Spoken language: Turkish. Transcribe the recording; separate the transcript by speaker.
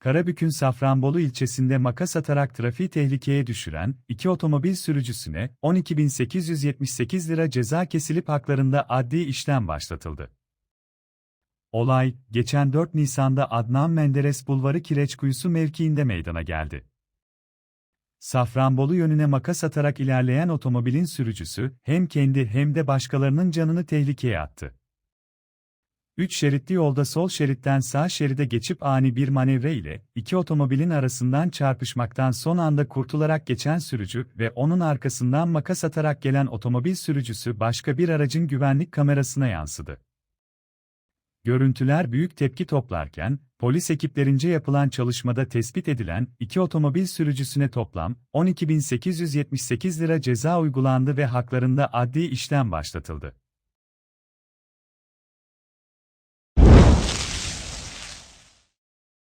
Speaker 1: Karabük'ün Safranbolu ilçesinde makas atarak trafiği tehlikeye düşüren iki otomobil sürücüsüne 12.878 lira ceza kesilip haklarında adli işlem başlatıldı. Olay, geçen 4 Nisan'da Adnan Menderes Bulvarı Kireçkuyusu mevkiinde meydana geldi. Safranbolu yönüne makas atarak ilerleyen otomobilin sürücüsü, hem kendi hem de başkalarının canını tehlikeye attı. 3 şeritli yolda sol şeritten sağ şeride geçip ani bir manevra ile iki otomobilin arasından çarpışmaktan son anda kurtularak geçen sürücü ve onun arkasından makas atarak gelen otomobil sürücüsü başka bir aracın güvenlik kamerasına yansıdı. Görüntüler büyük tepki toplarken, polis ekiplerince yapılan çalışmada tespit edilen iki otomobil sürücüsüne toplam 12.878 lira ceza uygulandı ve haklarında adli işlem başlatıldı.